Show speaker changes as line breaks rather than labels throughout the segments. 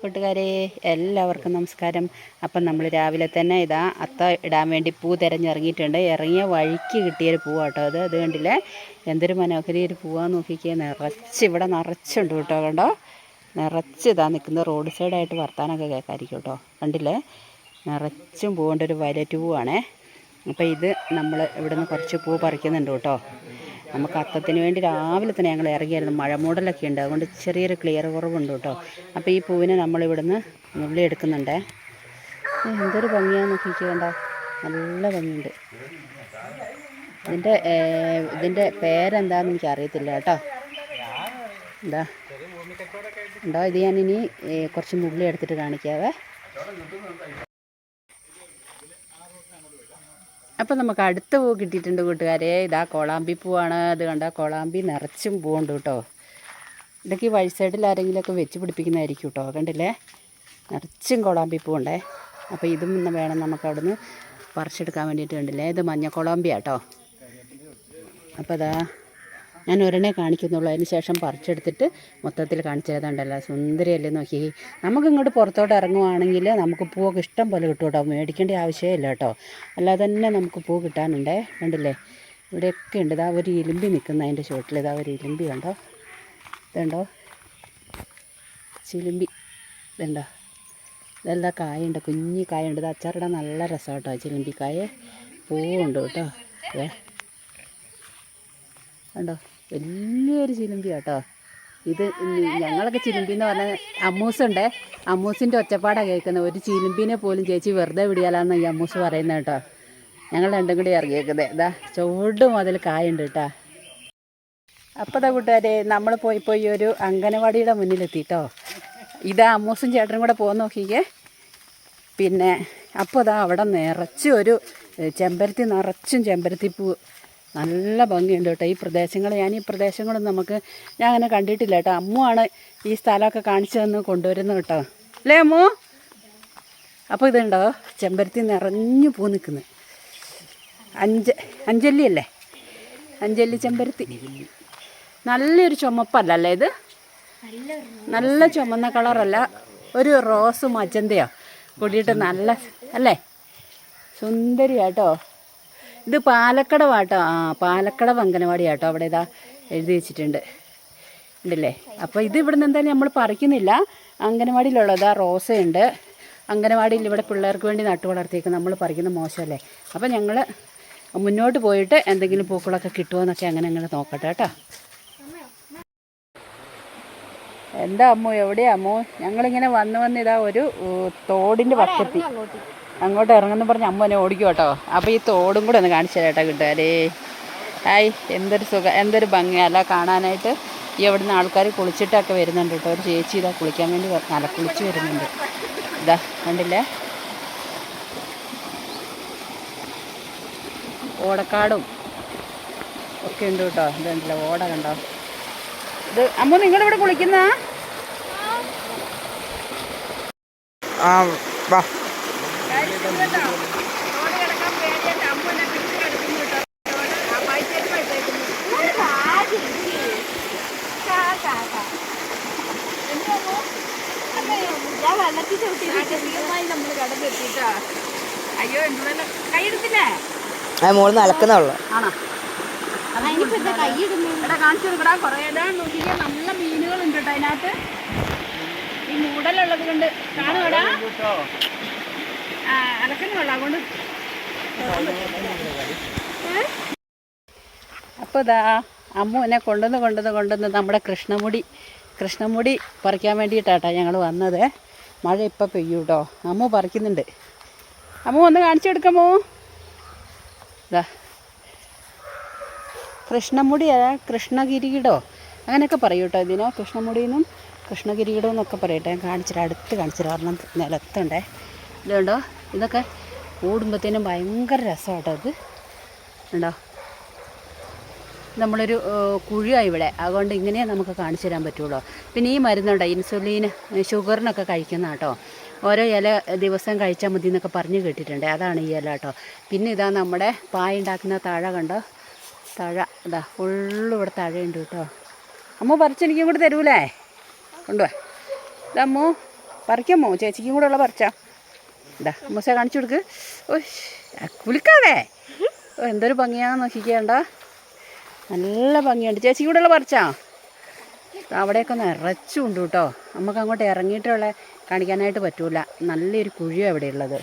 കൂട്ടുകാരെ എല്ലാവർക്കും നമസ്കാരം. അപ്പം നമ്മൾ രാവിലെ തന്നെ ഇതാ അത്ത ഇടാൻ വേണ്ടി പൂ തിരഞ്ഞിറങ്ങിയിട്ടുണ്ട്. ഇറങ്ങിയ വഴിക്ക് കിട്ടിയൊരു പൂവാട്ടോ അത്. അത് കണ്ടില്ലേ? എന്തൊരു മനോഹരി ഒരു പൂവാന്ന് നോക്കിക്കേ. നിറച്ച് ഇവിടെ നിറച്ചുണ്ട് കേട്ടോ കണ്ടോ? നിറച്ച് ഇതാ നിൽക്കുന്നത് റോഡ് സൈഡായിട്ട് വർത്താനൊക്കെ കേൾക്കാമായിരിക്കും കേട്ടോ. കണ്ടില്ലേ? നിറച്ചും പൂവേണ്ട. ഒരു വയലറ്റ് പൂവാണേ. അപ്പോൾ ഇത് നമ്മൾ ഇവിടുന്ന് കുറച്ച് പൂ പറിക്കുന്നുണ്ട് കേട്ടോ. നമുക്ക് അത്തത്തിന് വേണ്ടി രാവിലെ തന്നെ ഞങ്ങൾ ഇറങ്ങിയായിരുന്നു. മഴ മൂടലൊക്കെ ഉണ്ട്. അതുകൊണ്ട് ചെറിയൊരു ക്ലിയർ കുറവുണ്ട് കേട്ടോ. അപ്പോൾ ഈ പൂവിനെ നമ്മളിവിടുന്ന് നുള്ളി എടുക്കുന്നുണ്ടേ. എന്തൊരു ഭംഗിയാന്ന് നോക്കിക്കേണ്ട നല്ല ഭംഗിയുണ്ട്. ഇതിന്റെ ഇതിന്റെ പേരെന്താണെന്ന് എനിക്ക് അറിയത്തില്ല കേട്ടോ. എന്താ? ഉണ്ടോ ഇത് ഞാനിനി കുറച്ച് നുള്ളി എടുത്തിട്ട് കാണിക്കാവേ. അപ്പോൾ നമുക്ക് അടുത്ത പൂ കിട്ടിയിട്ടുണ്ട് കൂട്ടുകാരെ. ഇതാ കോളാമ്പി പൂവാണ്. അത് കണ്ട? കോളാമ്പി നിറച്ചും പൂവുണ്ട് കേട്ടോ. ഇതൊക്കെ ഈ വഴി സൈഡിൽ ആരെങ്കിലുമൊക്കെ വെച്ച് പിടിപ്പിക്കുന്നതായിരിക്കും കേട്ടോ. കണ്ടില്ലേ? നിറച്ചും കോളാമ്പി പൂവുണ്ടേ. അപ്പോൾ ഇതും ഇന്ന് വേണം നമുക്ക് അവിടുന്ന് പറിച്ചെടുക്കാൻ വേണ്ടിയിട്ട് കണ്ടില്ലേ? ഇത് മഞ്ഞ കോളാമ്പിയാട്ടോ അപ്പോൾ അതാ ഞാൻ ഒരെണ്ണേ കാണിക്കുന്നുള്ളൂ. അതിന് ശേഷം പറിച്ചെടുത്തിട്ട് മൊത്തത്തിൽ കാണിച്ചു സുന്ദരി സുന്ദരിയല്ലേ നോക്കി. നമുക്ക് ഇങ്ങോട്ട് പുറത്തോട്ട് ഇറങ്ങുവാണെങ്കിൽ നമുക്ക് പൂവൊക്കെ ഇഷ്ടം പോലെ കിട്ടും കേട്ടോ. മേടിക്കേണ്ട ആവശ്യമില്ല കേട്ടോ. അല്ലാതെ തന്നെ നമുക്ക് പൂ കിട്ടാനുണ്ടേ. കണ്ടില്ലേ? ഇവിടെയൊക്കെ ഉണ്ട്. ഇതാ ഒരു ഇലുമ്പി നിൽക്കുന്ന അതിന്റെ ചുവട്ടിൽ. ഇതാ ഒരു ഇലുമ്പി കണ്ടോ? ഇതുണ്ടോ? ചിലുമ്പി. ഇതുണ്ടോ? ഇതെല്ലാം കായുണ്ട്? കുഞ്ഞി കായുണ്ട്. ഇത് അച്ചാറിടാൻ നല്ല രസം കേട്ടോ ചിലുമ്പിക്കായ. പൂവുണ്ട് കേട്ടോ. ഏ? കണ്ടോ? വലിയൊരു ചിലുമ്പി കേട്ടോ ഇത് ഞങ്ങളൊക്കെ ചിലുമ്പി എന്ന് പറഞ്ഞാൽ അമ്മൂസുണ്ടേ. അമ്മൂസിന്റെ ഒച്ചപ്പാടാണ് കേൾക്കുന്നത് ഒരു ചിലുമ്പിനെ പോലും ചേച്ചി വെറുതെ വിടിയാലാന്ന് ഈ അമ്മൂസ് പറയുന്നത് കേട്ടോ ഞങ്ങൾ രണ്ടും കൂടി ഇറങ്ങിയേക്കുന്നത് ഇതാ ചുവട് മുതൽ കായുണ്ട് കേട്ടോ അപ്പോൾ കൂട്ടുകാരെ നമ്മൾ പോയി പോയി ഒരു അംഗനവാടിയുടെ മുന്നിലെത്തി കേട്ടോ ഇതാ അമ്മൂസും ചേട്ടനും കൂടെ പോകാൻ നോക്കിക്കേ. പിന്നെ അപ്പോൾ അതാ അവിടെ നിറച്ചും ഒരു ചെമ്പരത്തി നിറച്ചും ചെമ്പരത്തിപ്പൂ നല്ല ഭംഗിയുണ്ട് കേട്ടോ. ഈ പ്രദേശങ്ങൾ ഞാൻ ഈ പ്രദേശങ്ങളൊന്നും നമുക്ക് ഞാൻ അങ്ങനെ കണ്ടിട്ടില്ല കേട്ടോ. അമ്മുവാണ് ഈ സ്ഥലമൊക്കെ കാണിച്ചു തന്ന് കൊണ്ടുവരുന്നത് കേട്ടോ. അല്ലേ അമ്മു? അപ്പോൾ ഇതുണ്ടോ? ചെമ്പരത്തി നിറഞ്ഞു പൂ നിൽക്കുന്നത് അഞ്ച അഞ്ചല്ലി അല്ലേ? അഞ്ചല്ലി ചെമ്പരത്തി. നല്ലൊരു ചുമപ്പല്ല അല്ലേ ഇത്? നല്ല ചുമന്ന കളറല്ല. ഒരു റോസ് മജന്തയോ കൂടിയിട്ട് നല്ല അല്ലേ? സുന്ദരിയാട്ടോ ഇത് പാലക്കടവാട്ടോ. ആ പാലക്കടവ് അംഗനവാടി ആട്ടോ അവിടെ ഇതാ എഴുതി വെച്ചിട്ടുണ്ട്. ഉണ്ടല്ലേ? അപ്പോൾ ഇത് ഇവിടുന്ന് എന്തായാലും നമ്മൾ പറിക്കുന്നില്ല. അങ്കനവാടിയിലുള്ളതാ റോസയുണ്ട്. അങ്കനവാടിയിൽ ഇവിടെ പിള്ളേർക്ക് വേണ്ടി നട്ടു വളർത്തിയേക്ക് നമ്മൾ പറിക്കുന്ന മോശമല്ലേ? അപ്പോൾ ഞങ്ങൾ മുന്നോട്ട് പോയിട്ട് എന്തെങ്കിലും പൂക്കളൊക്കെ കിട്ടുമോ എന്നൊക്കെ അങ്ങനെ അങ്ങനെ നോക്കട്ടെ കേട്ടോ. എന്താ അമ്മു? എവിടെയാ അമ്മു? ഞങ്ങളിങ്ങനെ വന്ന് വന്ന് ഇതാ ഒരു തോടിന്റെ വക്കത്തി. അങ്ങോട്ട് ഇറങ്ങുന്നു പറഞ്ഞ് അമ്മ എന്നെ ഓടിക്കും കേട്ടോ. അപ്പോൾ ഈ തോടും കൂടെ ഒന്ന് കാണിച്ചു തരാം കേട്ടോ കിട്ടുകാരേ. ഹായ് എന്തൊരു സുഖം എന്തൊരു ഭംഗിയല്ല കാണാനായിട്ട് ഈ അവിടുന്ന് ആൾക്കാർ കുളിച്ചിട്ടൊക്കെ വരുന്നുണ്ട് കേട്ടോ. ഒരു ചേച്ചി ഇതാ കുളിക്കാൻ വേണ്ടി നല്ല കുളിച്ച് വരുന്നുണ്ട്. ഇതാ കണ്ടില്ലേ? ഓടക്കാടും ഒക്കെ ഉണ്ട് കേട്ടോ. ഇതുണ്ടല്ലോ ഓട കണ്ടോ? ഇത് അമ്മ നിങ്ങളിവിടെ കുളിക്കുന്ന
ആ വാ. അത് മോൾ നടക്കുന്നേ ഉള്ളു
നല്ല മീനുകളുണ്ട് കേട്ടോ അതിനകത്ത്. ഈ മൂടലുള്ളത് കൊണ്ട് കാണുവാടാ? ആ അലക്കുന്നുള്ള അപ്പോൾ ഇതാ അമ്മു എന്നെ കൊണ്ടുവന്ന് കൊണ്ടുവന്ന് കൊണ്ടുവന്ന് നമ്മുടെ കൃഷ്ണമുടി കൃഷ്ണമുടി പറിക്കാൻ വേണ്ടിയിട്ടാട്ടാ ഞങ്ങൾ വന്നത്. മഴ ഇപ്പം പെയ്യും കേട്ടോ അമ്മു പറിക്കുന്നുണ്ട്. അമ്മു ഒന്ന് കാണിച്ചു കൊടുക്കാമോ ഇതാ കൃഷ്ണമുടി കൃഷ്ണകിരീടോ അങ്ങനെയൊക്കെ പറയും കേട്ടോ ഇതിനോ. കൃഷ്ണമുടിയെന്നും കൃഷ്ണകിരീടം എന്നൊക്കെ പറയട്ടെ. കാണിച്ചിട്ട് അടുത്ത് കാണിച്ചിട്ട് കാരണം നിലത്തുണ്ടേ. ഇതുണ്ടോ? ഇതൊക്കെ കൂടുമ്പോഴത്തേനും ഭയങ്കര രസമാട്ടോ ഇത്. ഉണ്ടോ നമ്മളൊരു കുഴിയാണ് ഇവിടെ. അതുകൊണ്ട് ഇങ്ങനെ നമുക്ക് കാണിച്ചു തരാൻ പറ്റുള്ളൂ. പിന്നെ ഈ മരുന്നുണ്ടോ? ഇൻസുലിൻ ഷുഗറിനൊക്കെ കഴിക്കുന്ന കേട്ടോ ഓരോ ഇല ദിവസം കഴിച്ചാൽ മതി എന്നൊക്കെ പറഞ്ഞു കേട്ടിട്ടുണ്ട്. അതാണ് ഈ ഇല കേട്ടോ പിന്നെ ഇതാ നമ്മുടെ പായ ഉണ്ടാക്കുന്ന തഴ കണ്ടോ? തഴ ഇതാ ഫുള്ള് ഇവിടെ തഴയുണ്ട് കേട്ടോ. അമ്മ പറിച്ചെനിക്കും കൂടെ തരൂലേ? കൊണ്ടുപോവാ ഇതമ്മു പറിക്കാമോ ചേച്ചിക്കും കൂടെ ഉള്ള പറിച്ചാ. ഇതാ മൂസ കാണിച്ചു കൊടുക്ക്. കുലുക്കാതെ എന്തൊരു ഭംഗിയാണെന്ന് നോക്കിക്കേണ്ട. നല്ല ഭംഗിയുണ്ട്. ചേച്ചി കൂടെ ഉള്ള പറിച്ചാ? അവിടെയൊക്കെ നിറച്ചുണ്ട് കേട്ടോ. നമുക്ക് അങ്ങോട്ട് ഇറങ്ങിയിട്ടുള്ള കാണിക്കാനായിട്ട് പറ്റൂല. നല്ലൊരു കുഴിയാണ് ഇവിടെ ഉള്ളത്.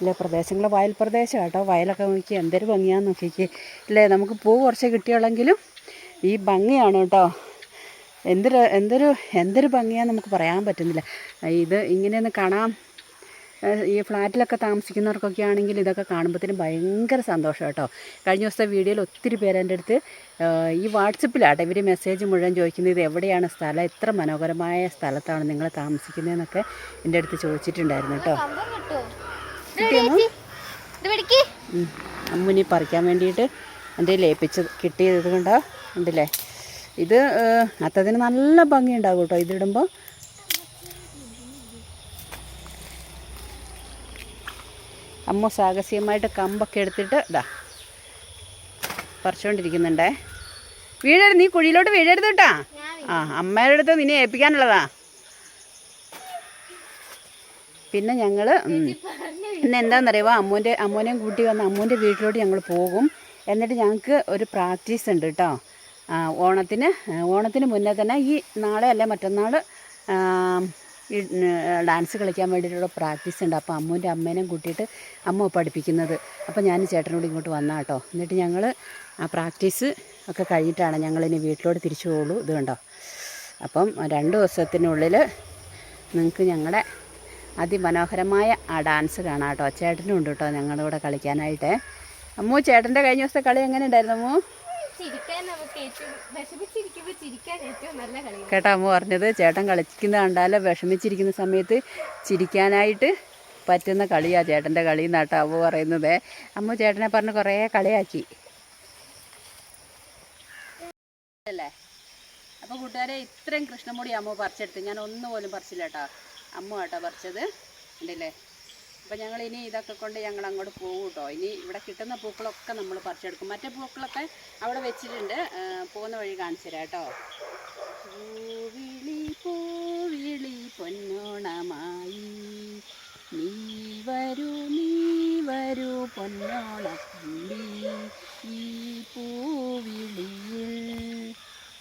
ഇല്ലേ പ്രദേശങ്ങൾ വയൽ പ്രദേശം കേട്ടോ. വയലൊക്കെ നോക്കി എന്തൊരു ഭംഗിയാന്ന് നോക്കിക്ക്. ഇല്ലേ നമുക്ക് പൂ കുറച്ച് കിട്ടിയുള്ളെങ്കിലും ഈ ഭംഗിയാണ് കേട്ടോ. എന്തൊരു എന്തൊരു എന്തൊരു ഭംഗിയാന്ന് നമുക്ക് പറയാൻ പറ്റുന്നില്ല. ഇത് ഇങ്ങനെയൊന്ന് കാണാം. ഈ ഫ്ലാറ്റിലൊക്കെ താമസിക്കുന്നവർക്കൊക്കെ ആണെങ്കിൽ ഇതൊക്കെ കാണുമ്പോഴത്തേനും ഭയങ്കര സന്തോഷം കേട്ടോ. കഴിഞ്ഞ ദിവസത്തെ വീഡിയോയിൽ ഒത്തിരി പേര് എന്റെ അടുത്ത് ഈ വാട്സപ്പിലാട്ടെ ഇവർ മെസ്സേജ് മുഴുവൻ ചോദിക്കുന്നത് ഇത് എവിടെയാണ് സ്ഥലം എത്ര മനോഹരമായ സ്ഥലത്താണ് നിങ്ങൾ താമസിക്കുന്നതെന്നൊക്കെ എന്റെ അടുത്ത് ചോദിച്ചിട്ടുണ്ടായിരുന്നു കേട്ടോ. അമ്മുനി പറിക്കാൻ വേണ്ടിയിട്ട് എന്റെ ലയിപ്പിച്ച് കിട്ടിയത് കണ്ടോ ഉണ്ടല്ലേ ഇത് അത്തതിന് നല്ല ഭംഗിയുണ്ടാകും കേട്ടോ ഇതിടുമ്പോൾ അമ്മ സാഹസികമായിട്ട് കമ്പൊക്കെ എടുത്തിട്ട് ഇതാ പറിച്ചുകൊണ്ടിരിക്കുന്നുണ്ടേ വീഴരുത് നീ കുഴിയിലോട്ട് വീഴരുത് കേട്ടാ. ആ അമ്മയുടെ അടുത്ത് നിന്നെ ഏൽപ്പിക്കാനുള്ളതാ. പിന്നെ ഞങ്ങൾ ഇന്ന് എന്താണെന്നറിയുമോ അമ്മൂന്റെ അമ്മൂനെയും കൂട്ടി വന്ന് അമ്മൂന്റെ വീട്ടിലോട്ട് ഞങ്ങൾ പോകും. എന്നിട്ട് ഞങ്ങൾക്ക് ഒരു പ്രാക്ടീസ് ഉണ്ട് കേട്ടോ. ഓണത്തിന് ഓണത്തിന് മുന്നേ തന്നെ ഈ നാളെ അല്ല മറ്റന്നാൾ ഡാൻസ് കളിക്കാൻ വേണ്ടിയിട്ടുള്ള പ്രാക്ടീസ് ഉണ്ട്. അപ്പോൾ അമ്മൂന്റെ അമ്മേനെയും കൂട്ടിയിട്ട് അമ്മ പഠിപ്പിക്കുന്നത്. അപ്പോൾ ഞാൻ ചേട്ടനോട് ഇങ്ങോട്ട് വന്നാ കേട്ടോ എന്നിട്ട് ഞങ്ങൾ ആ പ്രാക്ടീസ് ഒക്കെ കഴിഞ്ഞിട്ടാണ് ഞങ്ങളിനി വീട്ടിലോട്ട് തിരിച്ചു പോകുള്ളൂ ഇത് കണ്ടോ? അപ്പം രണ്ട് ദിവസത്തിനുള്ളിൽ നിങ്ങൾക്ക് ഞങ്ങളുടെ അതിമനോഹരമായ ആ ഡാൻസ് കാണാം കേട്ടോ ചേട്ടനും ഉണ്ട് കേട്ടോ ഞങ്ങളുടെ കൂടെ കളിക്കാനായിട്ട്. അമ്മു ചേട്ടന്റെ കഴിഞ്ഞ ദിവസത്തെ കളി എങ്ങനെ ഉണ്ടായിരുന്നു അമ്മു? കേട്ടോ അമ്മ പറഞ്ഞത് ചേട്ടൻ കളിക്കുന്ന കണ്ടാലോ വിഷമിച്ചിരിക്കുന്ന സമയത്ത് ചിരിക്കാനായിട്ട് പറ്റുന്ന കളിയാണ് ചേട്ടന്റെ കളി എന്നാട്ടോ അമ്മ പറയുന്നത്. അമ്മ ചേട്ടനെ പറഞ്ഞ് കുറേ കളിയാക്കി. അല്ലേ? അപ്പോൾ കൂട്ടുകാരെ ഇത്രയും കൃഷ്ണമുടി അമ്മ പറിച്ചെടുത്ത്. ഞാൻ ഒന്നുപോലും പറിച്ചില്ല കേട്ടോ. അമ്മ കേട്ടോ പറിച്ചത്. ഉണ്ടല്ലേ അപ്പോൾ ഞങ്ങൾ ഇനി ഇതൊക്കെ കൊണ്ട് ഞങ്ങൾ അങ്ങോട്ട് പോകും കേട്ടോ ഇനി ഇവിടെ കിട്ടുന്ന പൂക്കളൊക്കെ നമ്മൾ പറിച്ചെടുക്കും. മറ്റേ പൂക്കളൊക്കെ അവിടെ വെച്ചിട്ടുണ്ട്. പോകുന്ന വഴി കാണിച്ചു തരാം കേട്ടോ പൂവിളി പൂവിളി പൊന്നോണമായി. നീ വരൂ നീ വരൂ പൊന്നോണത്തുമ്പി ഈ പൂവിളിയിൽ.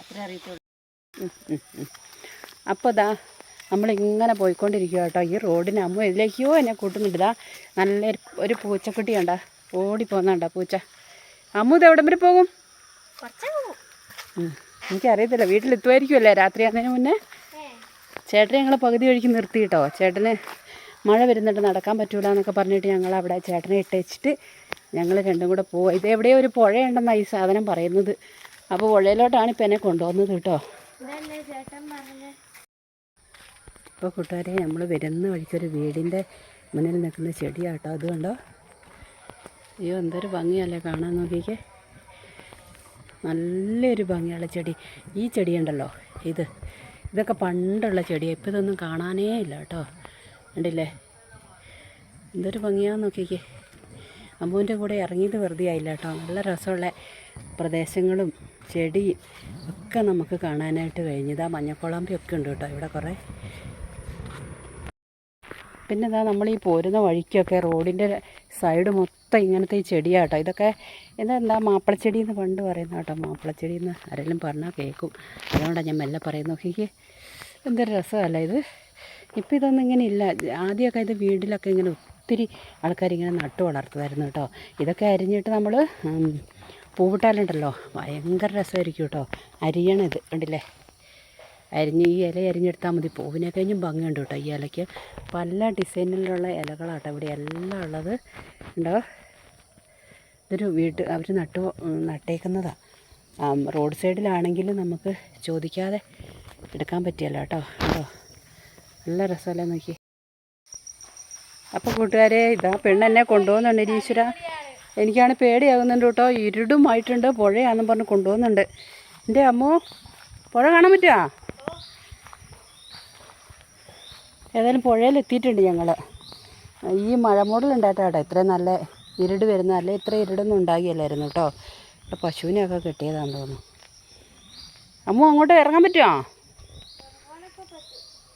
അത്ര അറിയത്തുള്ളൂ. അപ്പോൾ ദാ നമ്മളിങ്ങനെ പോയിക്കൊണ്ടിരിക്കുക കേട്ടോ. ഈ റോഡിന് അമ്മ ഇതിലേക്കോ എന്നെ കൂട്ടുന്നുണ്ട്. നല്ല ഒരു പൂച്ചക്കുട്ടി കണ്ട. ഓടിപ്പോന്നുണ്ടോ പൂച്ച. അമ്മു ഇത് എവിടം വരെ പോകും. എനിക്കറിയത്തില്ല. വീട്ടിലെത്തുമായിരിക്കുമല്ലേ രാത്രി ആകുന്നതിന് മുന്നേ? ചേട്ടനെ ഞങ്ങൾ പകുതി വഴിക്ക് നിർത്തി കേട്ടോ. ചേട്ടന് മഴ വരുന്നുണ്ട്. നടക്കാൻ പറ്റൂല എന്നൊക്കെ പറഞ്ഞിട്ട് ഞങ്ങൾ അവിടെ ചേട്ടനെ ഇട്ടേച്ചിട്ട് ഞങ്ങൾ രണ്ടും കൂടെ പോവുക ഇത് എവിടെയോ ഒരു പുഴയുണ്ടെന്നാണ് ഈ സാധനം പറയുന്നത്. അപ്പോൾ പുഴയിലോട്ടാണ് ഇപ്പം എന്നെ കൊണ്ടുവന്നത് കേട്ടോ. ഇപ്പോൾ കൂട്ടുകാരെ നമ്മൾ വരുന്ന വഴിക്കൊരു വീടിന്റെ മുന്നിൽ നിൽക്കുന്ന ചെടിയാട്ടോ. അത് കണ്ടോ അയ്യോ എന്തൊരു ഭംഗിയല്ലേ കാണാൻ നോക്കിക്കേ. നല്ലൊരു ഭംഗിയുള്ള ചെടി. ഈ ചെടിയുണ്ടല്ലോ ഇത്. ഇതൊക്കെ പണ്ടുള്ള ചെടിയാണ് ഇപ്പോൾ ഇതൊന്നും കാണാനേ ഇല്ല കേട്ടോ. കണ്ടില്ലേ? എന്തൊരു ഭംഗിയാന്ന് നോക്കിക്കേ. അമ്മുവിന്റെ കൂടെ ഇറങ്ങിയത് വെറുതെ ആയില്ല കേട്ടോ. നല്ല രസമുള്ള പ്രദേശങ്ങളും ചെടിയും ഒക്കെ നമുക്ക് കാണാനായിട്ട് കഴിഞ്ഞത്. ആ മഞ്ഞക്കുളമ്പിയൊക്കെ ഉണ്ട് കേട്ടോ ഇവിടെ കുറേ. പിന്നെ ഇതാ നമ്മൾ ഈ പോരുന്ന വഴിക്കൊക്കെ റോഡിന്റെ സൈഡ് മൊത്തം ഇങ്ങനത്തെ ഈ ചെടിയാട്ടോ. ഇതൊക്കെ എന്താ മാപ്പിളച്ചെടി എന്ന് പണ്ട് പറയുന്ന കേട്ടോ മാപ്പിളച്ചെടി എന്ന് ആരെങ്കിലും പറഞ്ഞാൽ കേൾക്കും അതുകൊണ്ടാണ് ഞാൻ മെല്ലെ പറയുന്നത്. നോക്കിക്ക്. എന്തൊരു രസമല്ല ഇത്. ഇപ്പം ഇതൊന്നും ഇങ്ങനെ ഇല്ല. ആദ്യമൊക്കെ ഇത് വീട്ടിലൊക്കെ ഇങ്ങനെ ഒത്തിരി ആൾക്കാരിങ്ങനെ നട്ടു വളർത്തുമായിരുന്നു കേട്ടോ. ഇതൊക്കെ അരിഞ്ഞിട്ട് നമ്മൾ പൂവിട്ടാലുണ്ടല്ലോ. ഭയങ്കര രസമായിരിക്കും കേട്ടോ. അരിയണത്. കണ്ടില്ലേ? അരിഞ്ഞ് ഈ ഇല അരിഞ്ഞെടുത്താൽ മതി. പൂവിനെ കഴിഞ്ഞും ഭംഗിയുണ്ട് കേട്ടോ ഈ ഇലയ്ക്ക്. പല ഡിസൈനിലുള്ള ഇലകളാട്ടോ ഇവിടെ എല്ലാം ഉള്ളത്. ഉണ്ടോ? ഇതൊരു വീട്ട് അവർ നട്ടു നട്ടേക്കുന്നതാണ് റോഡ് സൈഡിലാണെങ്കിലും നമുക്ക് ചോദിക്കാതെ എടുക്കാൻ പറ്റിയല്ലോ കേട്ടോ. കേട്ടോ നല്ല രസമല്ലേ നോക്കി. അപ്പോൾ കൂട്ടുകാരെ ഇതാ പെണ്ണെന്നെ കൊണ്ടുപോകുന്നുണ്ട് ഈശ്വര. എനിക്കാണ് പേടിയാകുന്നുണ്ട് കേട്ടോ. ഇരുടുമായിട്ടുണ്ട് പുഴയാണെന്ന് പറഞ്ഞ് കൊണ്ടുപോകുന്നുണ്ട്. എന്റെ അമ്മോ പുഴ കാണാൻ പറ്റുമോ ഏതായാലും പുഴയിലെത്തിയിട്ടുണ്ട് ഞങ്ങൾ ഈ മഴ മൂടലുണ്ടായിട്ടാ കേട്ടോ ഇത്രയും നല്ല ഇരുട് വരുന്ന അല്ലെ? ഇത്ര ഇരുടൊന്നും ഉണ്ടാകില്ലായിരുന്നു കേട്ടോ. ഇവിടെ പശുവിനെയൊക്കെ കിട്ടിയതാണെന്ന് തോന്നുന്നു. അമ്മു അങ്ങോട്ട് ഇറങ്ങാൻ പറ്റുമോ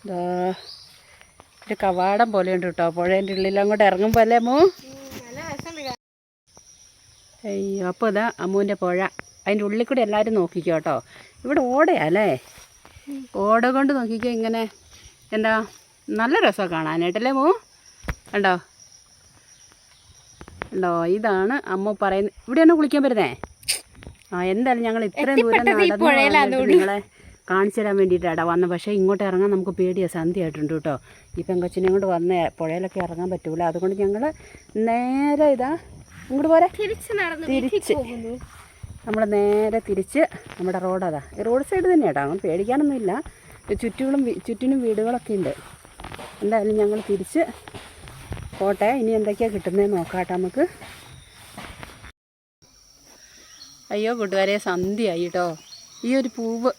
ദാ ഒരു കവാടം പോലെയുണ്ട് ഉണ്ട് കേട്ടോ. പുഴേന്റെ ഉള്ളിൽ അങ്ങോട്ട് ഇറങ്ങുമ്പോൾ അല്ലേ അമ്മു? അയ്യോ അപ്പോൾ ഇതാ അമ്മുവിന്റെ പുഴ. അതിന്റെ ഉള്ളിൽ കൂടെ എല്ലാവരും നോക്കിക്കോ കേട്ടോ. ഇവിടെ ഓടയാ അല്ലേ? ഓട കൊണ്ട് നോക്കിക്കോ ഇങ്ങനെ. എന്താ? നല്ല രസമാണ് കാണാനായിട്ടല്ലേ മോ? കണ്ടോ? ഉണ്ടോ ഇതാണ് അമ്മ പറയുന്നത് ഇവിടെയാണ് കുളിക്കാൻ വരുന്നേ? ആ എന്തായാലും ഞങ്ങൾ ഇത്രയും ദൂരം നടന്നു നിങ്ങളെ കാണിച്ചു തരാൻ വേണ്ടിയിട്ടാണ് വന്നത്. പക്ഷേ ഇങ്ങോട്ട് ഇറങ്ങാൻ നമുക്ക് പേടിയാണ് സന്ധ്യ ആയിട്ടുണ്ട് കേട്ടോ. ഈ കൊച്ചിനെ കൊണ്ട് വന്ന് പുഴയിലൊക്കെ ഇറങ്ങാൻ പറ്റൂല. അതുകൊണ്ട് ഞങ്ങൾ നേരെ ഇതാ ഇങ്ങോട്ട് പോരെ.
തിരിച്ച്
നമ്മൾ നേരെ തിരിച്ച് നമ്മുടെ റോഡ് അതാ. റോഡ് സൈഡ് തന്നെ കേട്ടോ അങ്ങനെ പേടിക്കാനൊന്നുമില്ല. ചുറ്റുകളും ചുറ്റിനും വീടുകളൊക്കെ ഉണ്ട്. എന്തായാലും ഞങ്ങൾ തിരിച്ച് പോട്ടെ. ഇനി എന്തൊക്കെയാണ് കിട്ടുന്നത് നോക്കാട്ടെ കേട്ടോ നമുക്ക്. അയ്യോ കൂട്ടുകാരെ സന്ധ്യയായി കേട്ടോ ഈ ഒരു പൂവ്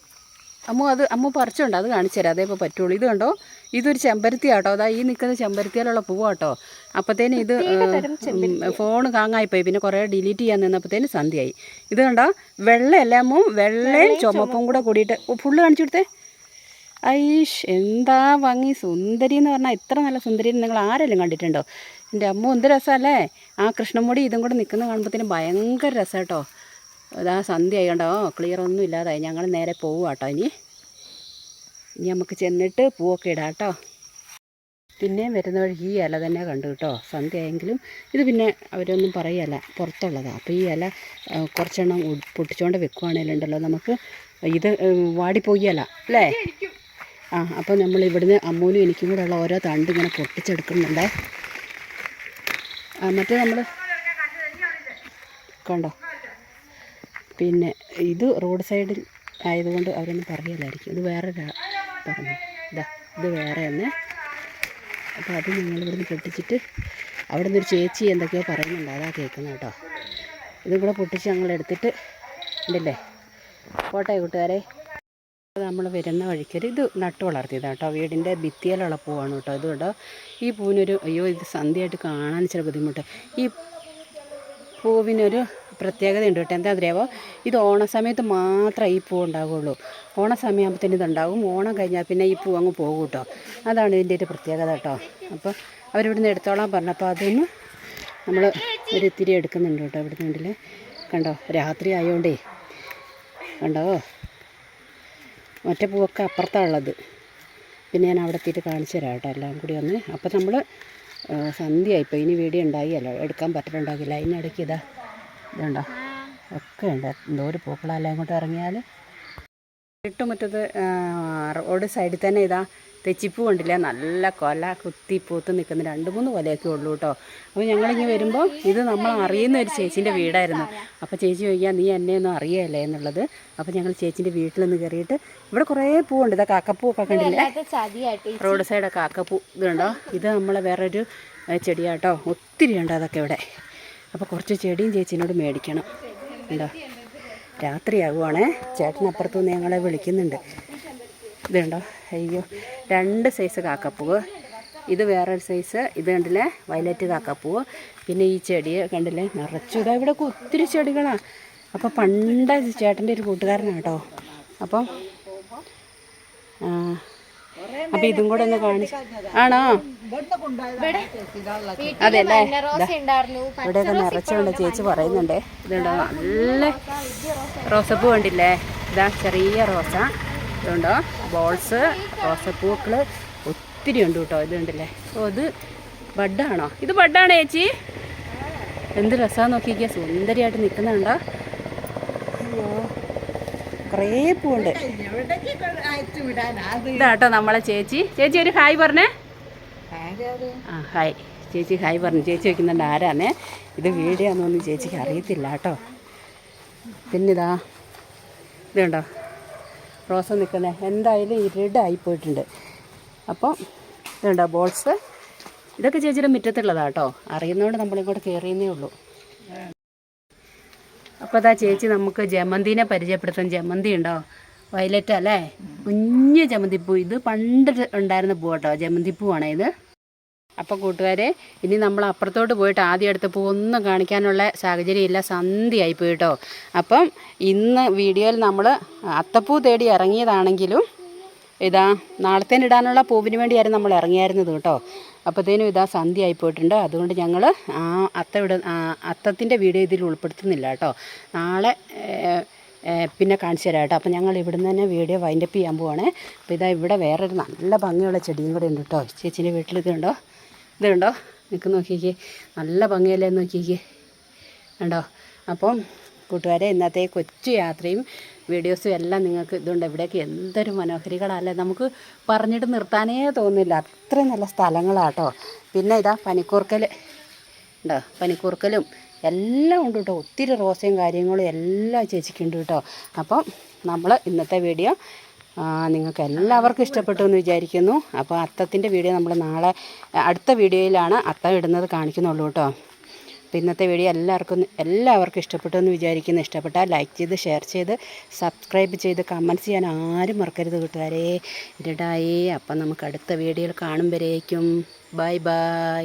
അമ്മ അത് അമ്മ പറിച്ചുണ്ട് അത് കാണിച്ചു തരാം. അതേ ഇപ്പോൾ പറ്റുള്ളൂ. ഇത് കണ്ടോ? ഇതൊരു ചെമ്പരത്തി ആട്ടോ അതാ ഈ നിൽക്കുന്ന ചെമ്പരത്തിയിലുള്ള പൂവാട്ടോ. അപ്പത്തേനും ഇത് ഫോൺ കാങ്ങായിപ്പോയി പിന്നെ കുറേ ഡിലീറ്റ് ചെയ്യാൻ നിന്നപ്പോഴത്തേനും സന്ധ്യയായി. ഇത് കണ്ടോ? വെള്ളയല്ലേ അമ്മ? വെള്ളയും ചുമപ്പും കൂടെ കൂടിയിട്ട്. ഫുള്ള് കാണിച്ചു കൊടുത്തേ. ഐഷ് എന്താ ഭംഗി? സുന്ദരി എന്ന് പറഞ്ഞാൽ ഇത്ര നല്ല സുന്ദരി നിങ്ങൾ ആരെല്ലാം കണ്ടിട്ടുണ്ടോ? എന്റെ അമ്മ എന്ത് രസമല്ലേ? ആ കൃഷ്ണമുടി ഇതും കൂടെ നിൽക്കുന്ന കാണുമ്പോഴത്തേനും ഭയങ്കര രസം കേട്ടോ. അതാ സന്ധ്യ കണ്ടോ? ക്ലിയർ ഒന്നും ഇല്ലാതായി. ഞങ്ങൾ നേരെ പോവുക കേട്ടോ ഇനി. ഇനി നമുക്ക് ചെന്നിട്ട് പൂവൊക്കെ ഇടാം കേട്ടോ. പിന്നെയും വരുന്ന വഴി ഈ ഇല തന്നെ കണ്ടു കേട്ടോ. സന്ധ്യയെങ്കിലും ഇത് പിന്നെ അവരൊന്നും പറയല്ല. പുറത്തുള്ളതാണ് അപ്പോൾ ഈ ഇല കുറച്ചെണ്ണം പൊട്ടിച്ചുകൊണ്ട് വെക്കുവാണേലുണ്ടല്ലോ നമുക്ക്. ഇത് ഉം, വാടിപ്പോയല്ല അല്ലേ? ആ അപ്പോൾ നമ്മൾ ഇവിടുന്ന് അമ്മൂനും എനിക്കും കൂടെ ഉള്ള ഓരോ തണ്ട് ഇങ്ങനെ പൊട്ടിച്ചെടുക്കുന്നുണ്ടേ. മറ്റേ നമ്മൾ കണ്ടോ? പിന്നെ ഇത് റോഡ് സൈഡിൽ ആയതുകൊണ്ട് അവരൊന്നും പറയലായിരിക്കും ഇത് വേറെ പറഞ്ഞു. ഇതാ ഇത് വേറെ തന്നെ അപ്പോൾ അത് ഞങ്ങൾ ഇവിടുന്ന് പൊട്ടിച്ചിട്ട് അവിടെ നിന്നൊരു ചേച്ചി എന്തൊക്കെയോ പറയുന്നുണ്ട്. അതാ കേൾക്കുന്നത് കേട്ടോ. ഇതും കൂടെ പൊട്ടിച്ച് ഞങ്ങൾ എടുത്തിട്ട് ഉണ്ടല്ലേ? പോട്ടെ കൂട്ടുകാരെ. നമ്മൾ വരുന്ന വഴിക്കൊരു ഇത് നട്ടു വളർത്തിയതാണ് കേട്ടോ. വീടിന്റെ ഭിത്തിയിലുള്ള പൂവാണ് കേട്ടോ അതുകൊണ്ട് ഈ പൂവിനൊരു അയ്യോ ഇത് സന്ധ്യയായിട്ട് കാണാൻ ചില ബുദ്ധിമുട്ട്. ഈ പൂവിനൊരു പ്രത്യേകതയുണ്ട് കേട്ടോ. എന്താ അറിയാവോ? ഇത് ഓണസമയത്ത് മാത്രമേ ഈ പൂ ഉണ്ടാവുകയുള്ളൂ. ഓണസമയമാകുമ്പോഴത്തേന് ഇതുണ്ടാകും ഓണം കഴിഞ്ഞാൽ പിന്നെ ഈ പൂ അങ്ങ് പോകും കേട്ടോ. അതാണ് ഇതിന്റെ ഒരു പ്രത്യേകത കേട്ടോ. അപ്പോൾ അവരിവിടുന്ന് എടുത്തോളാൻ പറഞ്ഞപ്പോൾ അതൊന്ന് നമ്മൾ ഒരു ഇത്തിരി എടുക്കുന്നുണ്ട് കേട്ടോ. ഇവിടുന്ന് കണ്ടോ? രാത്രി ആയതുകൊണ്ടേ കണ്ടോ? മറ്റേ പൂവൊക്കെ അപ്പുറത്താണ് ഉള്ളത് പിന്നെ ഞാൻ അവിടെ എത്തിയിട്ട് കാണിച്ചു തരാം കേട്ടോ എല്ലാം കൂടി ഒന്ന്. അപ്പോൾ നമ്മൾ സന്ധ്യയായിപ്പോൾ ഇനി വീഡിയോ ഉണ്ടായില്ല എടുക്കാൻ പറ്റുന്നുണ്ടാകില്ല അതിനിടയ്ക്ക് ഇതാ ഇതുണ്ടോ? ഒക്കെ ഉണ്ട്. എന്തോ ഒരു പൂക്കളെല്ലാം ഇങ്ങോട്ട് ഇറങ്ങിയാൽ ഇട്ടുമുറ്റത്ത് റോഡ് സൈഡിൽ തന്നെ ഇതാ തെച്ചിപ്പൂ കണ്ടില്ലേ? നല്ല കൊല കുത്തി പൂത്ത് നിൽക്കുന്ന രണ്ട് മൂന്ന് കൊലയൊക്കെ ഉള്ളൂ കേട്ടോ അപ്പോൾ ഞങ്ങളിങ്ങനെ വരുമ്പോൾ ഇത് നമ്മൾ അറിയുന്ന ഒരു ചേച്ചീന്റെ വീടായിരുന്നു. അപ്പോൾ ചേച്ചി ചോദിക്കുക നീ എന്നെ ഒന്നും അറിയല്ലേ? എന്നുള്ളത്. അപ്പോൾ ഞങ്ങൾ ചേച്ചീന്റെ വീട്ടിൽ നിന്ന് കയറിയിട്ട് ഇവിടെ കുറേ പൂവുണ്ട്. ഇതാ കാക്കപ്പൂവൊക്കെ കണ്ടില്ലേ?
അല്ലാത്ത ചതിയായിട്ട്
റോഡ് സൈഡ് കാക്കപ്പൂ ഇതുണ്ടോ? ഇത് നമ്മളെ വേറൊരു ചെടിയാട്ടോ. ഒത്തിരി ഉണ്ട് അതൊക്കെ ഇവിടെ. അപ്പോൾ കുറച്ച് ചെടിയും ചേച്ചീനോട് മേടിക്കണം. ഉണ്ടോ? രാത്രിയാകുവാണേ ചേട്ടനപ്പുറത്തുനിന്ന് ഞങ്ങളെ വിളിക്കുന്നുണ്ട്. ഇതുണ്ടോ അയ്യോ രണ്ട് സൈസ് കാക്കപ്പൂവ്. ഇത് വേറൊരു സൈസ് ഇത് കണ്ടില്ലേ? വയലറ്റ് കാക്കപ്പൂവ്. പിന്നെ ഈ ചെടി കണ്ടില്ലേ? നിറച്ചു ഇതാ ഇവിടെ ഒത്തിരി ചെടികളാണ് അപ്പോൾ പണ്ട് ചേട്ടന്റെ ഒരു കൂട്ടുകാരനാണ് കേട്ടോ. അപ്പം അപ്പം ഇതും കൂടെ ഒന്ന് കാണിച്ചു ആണോ? അതെ അല്ലേ? ഇവിടെയൊക്കെ നിറച്ചുകൊണ്ട് ചേച്ചി പറയുന്നുണ്ടേ. ഇതുണ്ടോ നല്ല റോസപ്പൂ കണ്ടില്ലേ? ഇതാ ചെറിയ റോസ ഇതുണ്ടോ ബോൾസ് റോസപ്പൂക്കൾ ഒത്തിരി ഉണ്ട് കേട്ടോ. ഇതുണ്ടല്ലേ ഓ ഇത് ബഡാണോ? ഇത് ബഡാണോ ചേച്ചി. എന്ത് രസമാണ് നോക്കിക്കുക സുന്ദരിയായിട്ട് നിൽക്കുന്നുണ്ടോ കുറേ പൂണ്ട് ഇതാട്ടോ നമ്മളെ ചേച്ചി. ചേച്ചി ഒരു ഹായ് പറഞ്ഞേ. ആ ഹായ്. ചേച്ചി ഹായ് പറഞ്ഞു. ചേച്ചി വയ്ക്കുന്നുണ്ട് ആരാന്നേ? ഇത് വീഡിയോ ആണെന്നൊന്നും ചേച്ചിക്ക് അറിയത്തില്ല കേട്ടോ. പിന്നെ ഇതാ ഇത് കണ്ടോ റോസ നിൽക്കുന്നത് എന്തായാലും ഇരുടായി പോയിട്ടുണ്ട്. അപ്പം ഇതുണ്ടോ ബോൾസ്? ഇതൊക്കെ ചേച്ചിയുടെ മുറ്റത്തുള്ളതാണ് കേട്ടോ അറിയുന്നതുകൊണ്ട് നമ്മളിങ്ങോട്ട് കയറിയെന്നേ ഉള്ളൂ. അപ്പോൾ അതാ ചേച്ചി നമുക്ക് ജമന്തിനെ പരിചയപ്പെടുത്താൻ ജമന്തി ഉണ്ടോ? വയലറ്റ് അല്ലേ? കുഞ്ഞ് ജമന്തിപ്പൂ. ഇത് പണ്ട് ഉണ്ടായിരുന്ന പൂ കേട്ടോ ജമന്തിപ്പൂവാണ് ഇത്. അപ്പോൾ കൂട്ടുകാരെ ഇനി നമ്മൾ അപ്പുറത്തോട്ട് പോയിട്ട് ആദ്യം എടുത്ത പൂവൊന്നും കാണിക്കാനുള്ള സാഹചര്യമില്ല. സന്ധ്യയായി പോയി കേട്ടോ അപ്പം ഇന്ന് വീഡിയോയിൽ നമ്മൾ അത്തപ്പൂ തേടി ഇറങ്ങിയതാണെങ്കിലും ഇതാ നാളത്തേനിടാനുള്ള പൂവിന് വേണ്ടിയായിരുന്നു നമ്മൾ ഇറങ്ങിയായിരുന്നത് കേട്ടോ. അപ്പോഴത്തേനും ഇതാ സന്ധ്യ ആയി പോയിട്ടുണ്ട്. അതുകൊണ്ട് ഞങ്ങൾ ആ അത്ത ഇട അത്തത്തിന്റെ വീഡിയോ ഇതിൽ ഉൾപ്പെടുത്തുന്നില്ല കേട്ടോ നാളെ പിന്നെ കാണിച്ചു തരാം കേട്ടോ അപ്പോൾ ഞങ്ങൾ ഇവിടുന്ന് തന്നെ വീഡിയോ വൈൻഡപ്പ് ചെയ്യാൻ പോവാണ്. അപ്പോൾ ഇതാ ഇവിടെ വേറൊരു നല്ല ഭംഗിയുള്ള ചെടിയും കൂടെ ഉണ്ട് കേട്ടോ ചേച്ചീന്റെ വീട്ടിൽ ഇത് കണ്ടോ ഇത് കണ്ടോ നിൽക്ക് നോക്കിക്കേ. നല്ല ഭംഗിയല്ലേ നോക്കിക്ക്. കണ്ടോ? അപ്പം കൂട്ടുകാരെ ഇന്നത്തെ കൊച്ചു യാത്രയും വീഡിയോസും എല്ലാം നിങ്ങൾക്ക് ഇതുണ്ട്. ഇവിടേക്ക് എന്തൊരു മനോഹരികളല്ലേ. നമുക്ക് പറഞ്ഞിട്ട് നിർത്താനേ തോന്നില്ല. അത്രയും നല്ല സ്ഥലങ്ങളാട്ടോ. പിന്നെ ഇതാ പനിക്കൂർക്കൽ ഉണ്ടോ പനിക്കൂർക്കലും എല്ലാം ഉണ്ട് കേട്ടോ. ഒത്തിരി റോസയും കാര്യങ്ങളും എല്ലാം ചേച്ചിക്കുണ്ട് കേട്ടോ. അപ്പം നമ്മൾ ഇന്നത്തെ വീഡിയോ നിങ്ങൾക്ക് എല്ലാവർക്കും ഇഷ്ടപ്പെട്ടു എന്ന് വിചാരിക്കുന്നു. അപ്പോൾ അത്തത്തിന്റെ വീഡിയോ നമ്മൾ നാളെ അടുത്ത വീഡിയോയിലാണ് അത്തം ഇടുന്നത് കാണിക്കുന്നുള്ളൂ കേട്ടോ. അപ്പോൾ ഇന്നത്തെ വീഡിയോ എല്ലാവർക്കും എല്ലാവർക്കും ഇഷ്ടപ്പെട്ടു എന്ന് വിചാരിക്കുന്നു. ഇഷ്ടപ്പെട്ടാൽ ലൈക്ക് ചെയ്ത് ഷെയർ ചെയ്ത് സബ്സ്ക്രൈബ് ചെയ്ത് കമന്റ്സ് ചെയ്യാൻ ആരും മറക്കരുത് കൂട്ടുകാരെ. ഇരടായി. അപ്പം നമുക്ക് അടുത്ത വീഡിയോയിൽ കാണുമ്പോഴേക്കും. Bye bye